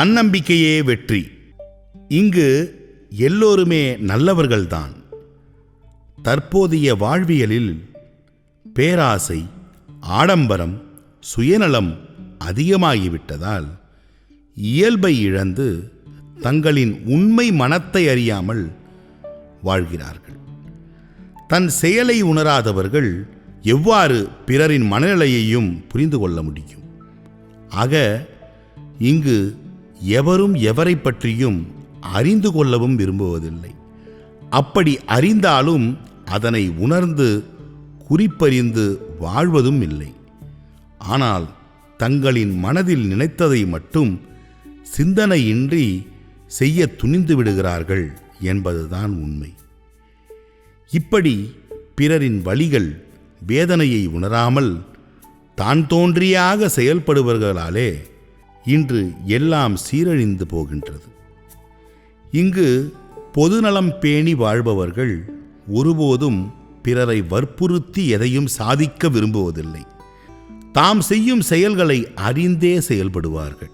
தன்னம்பிக்கையே வெற்றி. இங்கு எல்லோருமே நல்லவர்கள்தான். தற்போதைய வாழ்வியலில் பேராசை ஆடம்பரம் சுயநலம் அதிகமாகிவிட்டதால் இயல்பை இழந்து தங்களின் உண்மை மனத்தை அறியாமல் வாழ்கிறார்கள். தன் செயலை உணராதவர்கள் எவ்வாறு பிறரின் மனநிலையையும் புரிந்து கொள்ள முடியும்? ஆக இங்கு எவரும் எவரை பற்றியும் அறிந்து கொள்ளவும் விரும்புவதில்லை. அப்படி அறிந்தாலும் அதனை உணர்ந்து குறிப்பறிந்து வாழ்வதும் இல்லை. ஆனால் தங்களின் மனதில் நினைத்ததை மட்டும் சிந்தனையின்றி செய்ய துணிந்து விடுகிறார்கள் என்பதுதான் உண்மை. இப்படி பிறரின் வழிகள் வேதனையை உணராமல் தான் தோன்றியாக செயல்படுபவர்களாலே இன்று எல்லாம் சீரழிந்து போகின்றது. இங்கு பொதுநலம் பேணி வாழ்பவர்கள் ஒருபோதும் பிறரை வற்புறுத்தி எதையும் சாதிக்க விரும்புவதில்லை. தாம் செய்யும் செயல்களை அறிந்தே செயல்படுவார்கள்.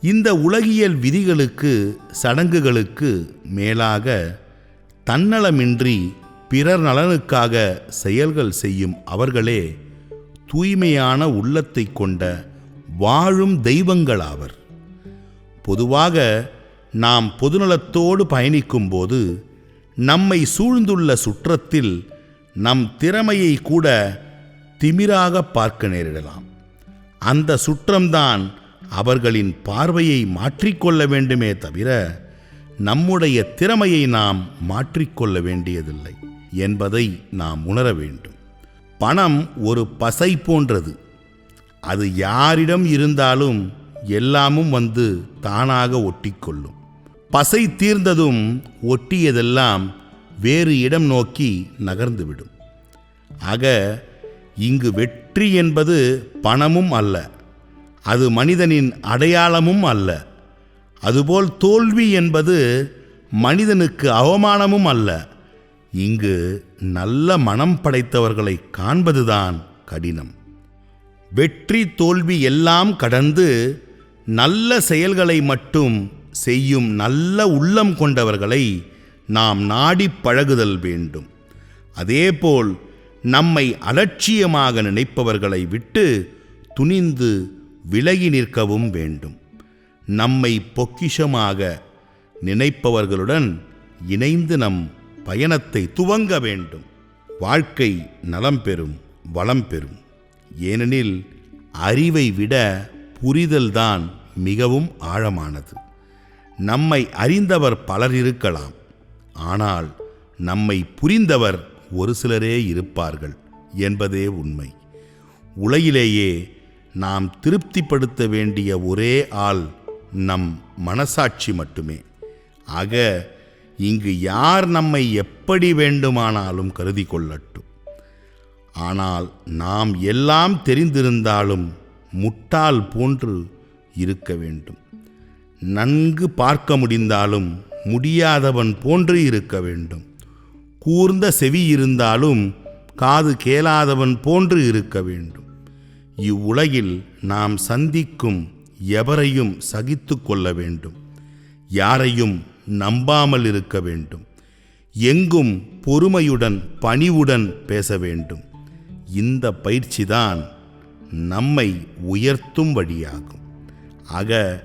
இந்த உலகியல் விதிகளுக்கு சடங்குகளுக்கு மேலாக தன்னலமின்றி பிறர் நலனுக்காக செயல்கள் செய்யும் அவர்களே தூய்மையான உள்ளத்தை கொண்ட வாழும் தெய்வங்களாவர். பொதுவாக நாம் பொதுநலத்தோடு பயணிக்கும்போது நம்மை சூழ்ந்துள்ள சுற்றத்தில் நம் திறமையை கூட திமிராக பார்க்க நேரிடலாம். அந்த சுற்றம்தான் அவர்களின் பார்வையை மாற்றிக்கொள்ள வேண்டுமே தவிர நம்முடைய திறமையை நாம் மாற்றிக்கொள்ள வேண்டியதில்லை என்பதை நாம் உணர வேண்டும். பணம் ஒரு பசை போன்றது. அது யாரிடம் இருந்தாலும் எல்லாமும் வந்து தானாக ஒட்டிக்கொள்ளும். பசை தீர்ந்ததும் ஒட்டியதெல்லாம் வேறு இடம் நோக்கி நகர்ந்துவிடும். ஆக இங்கு வெற்றி என்பது பணமும் அல்ல அது மனிதனின் அடையாளமும் அல்ல அதுபோல் தோல்வி என்பது மனிதனுக்கு அவமானமும் அல்ல. இங்கு நல்ல மனம் படைத்தவர்களை காண்பதுதான் கடினம். வெற்றி தோல்வி எல்லாம் கடந்து நல்ல செயல்களை மட்டும் செய்யும் நல்ல உள்ளம் கொண்டவர்களை நாம் நாடி பழகுதல் வேண்டும். அதேபோல் நம்மை அலட்சியமாக நினைப்பவர்களை விட்டு துணிந்து விலகி நிற்கவும் வேண்டும். நம்மை பொக்கிஷமாக நினைப்பவர்களுடன் இணைந்து நம் பயணத்தை துவங்க வேண்டும். வாழ்க்கை நலம் பெறும் வளம் பெறும். ஏனெனில் அறிவை விட புரிதல்தான் மிகவும் ஆழமானது. நம்மை அறிந்தவர் பலர் இருக்கலாம். ஆனால் நம்மை புரிந்தவர் ஒரு சிலரே இருப்பார்கள் என்பதே உண்மை. உலகிலேயே நாம் திருப்திப்படுத்த வேண்டிய ஒரே ஆள் நம் மனசாட்சி மட்டுமே. ஆக இங்கு யார் நம்மை எப்படி வேண்டுமானாலும் கருதி கொள்ளட்டும். ஆனால் நாம் எல்லாம் தெரிந்திருந்தாலும் முட்டாள் போன்று இருக்க வேண்டும். நன்கு பார்க்க முடிந்தாலும் முடியாதவன் போன்று இருக்க வேண்டும். கூர்ந்த செவி இருந்தாலும் காது கேளாதவன் போன்று இருக்க வேண்டும். இவ்வுலகில் நாம் சந்திக்கும் எவரையும் சகித்து கொள்ள வேண்டும். யாரையும் நம்பாமல் இருக்க வேண்டும். எங்கும் பொறுமையுடன் பணிவுடன் பேச வேண்டும். இந்த பயிற்சிதான் நம்மை உயர்த்தும் வழியாகும். ஆக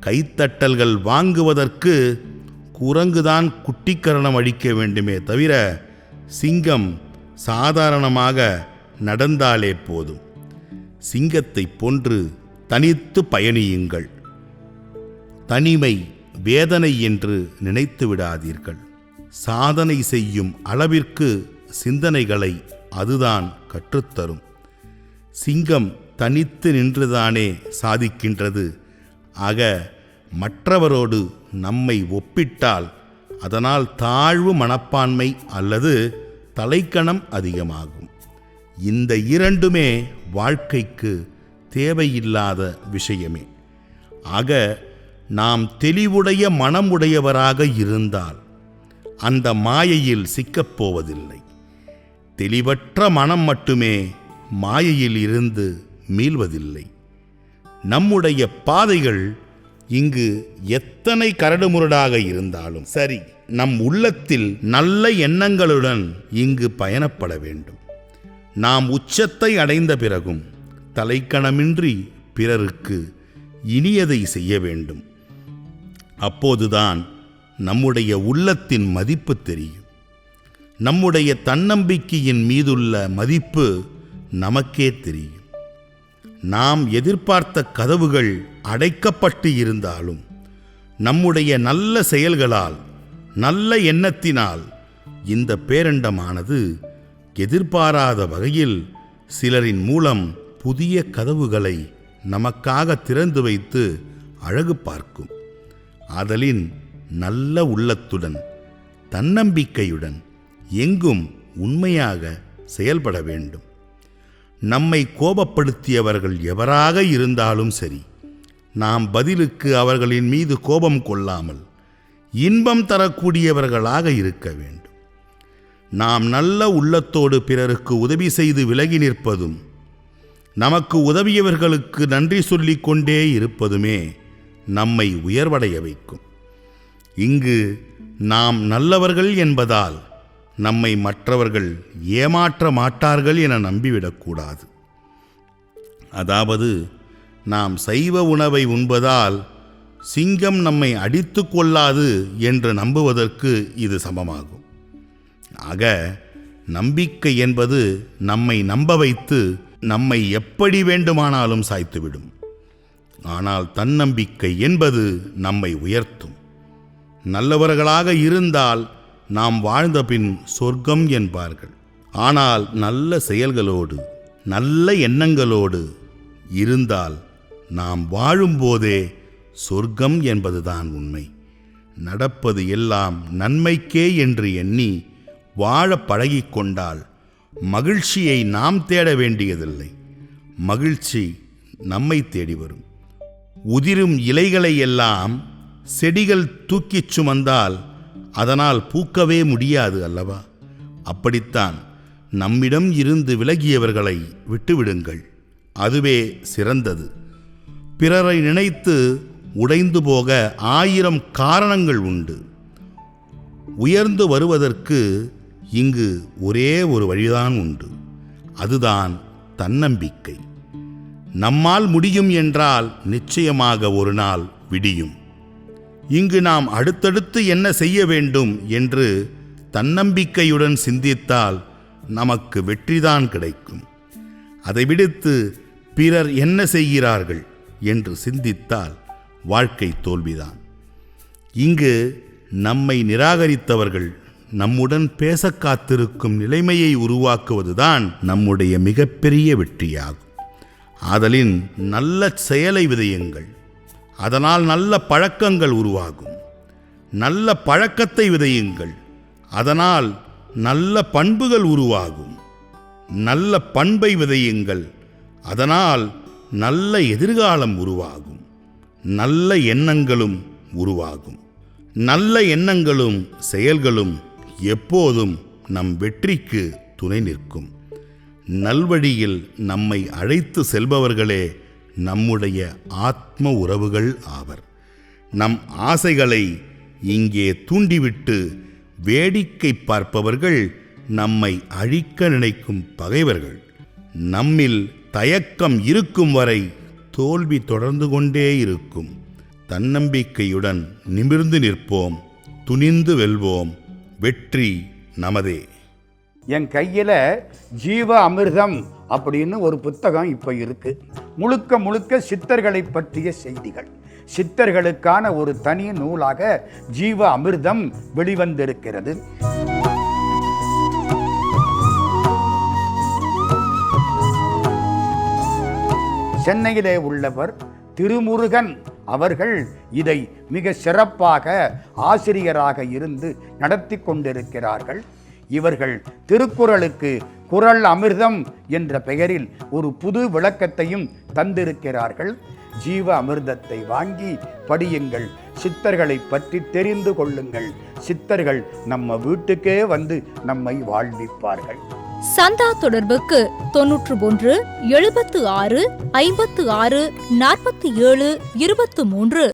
கைத்தட்டல்கள் வாங்குவதற்கு குரங்குதான் குட்டிக்கரணம் அழிக்க வேண்டுமே தவிர சிங்கம் சாதாரணமாக நடந்தாலே போதும். சிங்கத்தைப் போன்று தனித்து பயணியுங்கள். தனிமை வேதனை என்று நினைத்து விடாதீர்கள். சாதனை செய்யும் அளவிற்கு சிந்தனைகளை அதுதான் கற்றுத்தரும். சிங்கம் தனித்து நின்றுதானே சாதிக்கின்றது. ஆக மற்றவரோடு நம்மை ஒப்பிட்டால் அதனால் தாழ்வு மனப்பான்மை அல்லது தலைக்கணம் அதிகமாகும். இந்த இரண்டுமே வாழ்க்கைக்கு தேவையில்லாத விஷயமே. ஆக நாம் தெளிவுடைய மனமுடையவராக இருந்தால் அந்த மாயையில் சிக்கப் போவதில்லை தெளிவற்ற மனம் மட்டுமே மாயையில் இருந்து மீள்வதில்லை. நம்முடைய பாதைகள் இங்கு எத்தனை கரடுமுரடாக இருந்தாலும் சரி நம் உள்ளத்தில் நல்ல எண்ணங்களுடன் இங்கு பயணப்பட வேண்டும். நாம் உச்சத்தை அடைந்த பிறகும் தலைக்கணமின்றி பிறருக்கு இனியதை செய்ய வேண்டும். அப்போதுதான் நம்முடைய உள்ளத்தின் மதிப்பு தெரியும். நம்முடைய தன்னம்பிக்கையின் மீதுள்ள மதிப்பு நமக்கே தெரியும். நாம் எதிர்பார்த்த கதவுகள் அடைக்கப்பட்டு இருந்தாலும் நம்முடைய நல்ல செயல்களால் நல்ல எண்ணத்தினால் இந்த பேரண்டமானது எதிர்பாராத வகையில் சிலரின் மூலம் புதிய கதவுகளை நமக்காக திறந்து வைத்து அழகு பார்க்கும். ஆதலின் நல்ல உள்ளத்துடன் தன்னம்பிக்கையுடன் எங்கும் உண்மையாக செயல்பட வேண்டும். நம்மை கோபப்படுத்தியவர்கள் எவராக இருந்தாலும் சரி நாம் பதிலுக்கு அவர்களின் மீது கோபம் கொள்ளாமல் இன்பம் தரக்கூடியவர்களாக இருக்க வேண்டும். நாம் நல்ல உள்ளத்தோடு பிறருக்கு உதவி செய்து விலகி நிற்பதும் நமக்கு உதவியவர்களுக்கு நன்றி சொல்லிக் கொண்டே இருப்பதுமே நம்மை உயர்வடைய வைக்கும். இங்கு நாம் நல்லவர்கள் என்பதால் நம்மை மற்றவர்கள் ஏமாற்ற மாட்டார்கள் என நம்பிவிடக்கூடாது. அதாவது நாம் சைவ உணவை உண்பதால் சிங்கம் நம்மை அடித்து கொள்ளாது என்று நம்புவதற்கு இது சமமாகும். ஆக நம்பிக்கை என்பது நம்மை நம்ப வைத்து நம்மை எப்படி வேண்டுமானாலும் சாய்த்துவிடும். ஆனால் தன்னம்பிக்கை என்பது நம்மை உயர்த்தும். நல்லவர்களாக இருந்தால் நாம் வாழ்ந்த பின் சொர்க்கம் என்பார்கள். ஆனால் நல்ல செயல்களோடு நல்ல எண்ணங்களோடு இருந்தால் நாம் வாழும்போதே சொர்க்கம் என்பதுதான் உண்மை. நடப்பது எல்லாம் நன்மைக்கே என்று எண்ணி வாழ பழகிக்கொண்டால் மகிழ்ச்சியை நாம் தேட வேண்டியதில்லை. மகிழ்ச்சி நம்மை தேடி வரும். உதிரும் இலைகளை எல்லாம் செடிகள் தூக்கிச் சுமந்தால் அதனால் பூக்கவே முடியாது அல்லவா? அப்படித்தான் நம்மிடம் இருந்து விலகியவர்களை விட்டுவிடுங்கள். அதுவே சிறந்தது. பிறரை நினைத்து உடைந்து போக ஆயிரம் காரணங்கள் உண்டு. உயர்ந்து வருவதற்கு இங்கு ஒரே ஒரு வழிதான் உண்டு. அதுதான் தன்னம்பிக்கை. நம்மால் முடியும் என்றால் நிச்சயமாக ஒரு நாள் விடியும். இங்கு நாம் அடுத்தடுத்து என்ன செய்ய வேண்டும் என்று தன்னம்பிக்கையுடன் சிந்தித்தால் நமக்கு வெற்றிதான் கிடைக்கும். அதை விடுத்து பிறர் என்ன செய்கிறார்கள் என்று சிந்தித்தால் வாழ்க்கை தோல்விதான். இங்கு நம்மை நிராகரித்தவர்கள் நம்முடன் பேச காத்திருக்கும் நிலைமையை உருவாக்குவதுதான் நம்முடைய மிகப்பெரிய வெற்றியாகும். ஆதலின் நல்ல செயலை விதையுங்கள். அதனால் நல்ல பழக்கங்கள் உருவாகும். நல்ல பழக்கத்தை விதையுங்கள். அதனால் நல்ல பண்புகள் உருவாகும். நல்ல பண்பை விதையுங்கள். அதனால் நல்ல எதிர்காலம் உருவாகும். நல்ல எண்ணங்களும் உருவாகும். நல்ல எண்ணங்களும் செயல்களும் எப்போதும் நம் வெற்றிக்கு துணை நிற்கும். நல்வழியில் நம்மை அழைத்து செல்பவர்களே நம்முடைய ஆத்ம உறவுகள் ஆவர். நம் ஆசைகளை இங்கே தூண்டிவிட்டு வேடிக்கை பார்ப்பவர்கள் நம்மை அழிக்க நினைக்கும் பகைவர்கள். நம்மில் தயக்கம் இருக்கும் வரை தோல்வி தொடர்ந்து கொண்டே இருக்கும். தன்னம்பிக்கையுடன் நிமிர்ந்து நிற்போம் துணிந்து வெல்வோம் வெற்றி நமதே. என் கையில் ஜீவ அமிர்தம் அப்படின்னு ஒரு புத்தகம் இப்போ இருக்குது முழுக்க முழுக்க சித்தர்களை பற்றிய செய்திகள். சித்தர்களுக்கான ஒரு தனி நூலாக ஜீவ அமிர்தம் வெளிவந்திருக்கிறது. சென்னையிலே உள்ளவர் திருமுருகன் அவர்கள் இதை மிக சிறப்பாக ஆசிரியராக இருந்து நடத்தி கொண்டிருக்கிறார்கள். இவர்கள் திருக்குறளுக்கு குரல் அமிர்தம் என்ற பெயரில் ஒரு புது விளக்கத்தையும் தந்திருக்கிறார்கள். ஜீவ அமிர்தத்தை வாங்கி படியுங்கள். சித்தர்களை பற்றி தெரிந்து கொள்ளுங்கள். சித்தர்கள் நம்ம வீட்டுக்கே வந்து நம்மை வாழ்விப்பார்கள். சந்தா தொடர்புக்கு தொன்னூற்று ஒன்று எழுபத்து ஆறு ஐம்பத்து ஆறு நாற்பத்தி ஏழு இருபத்து மூன்று.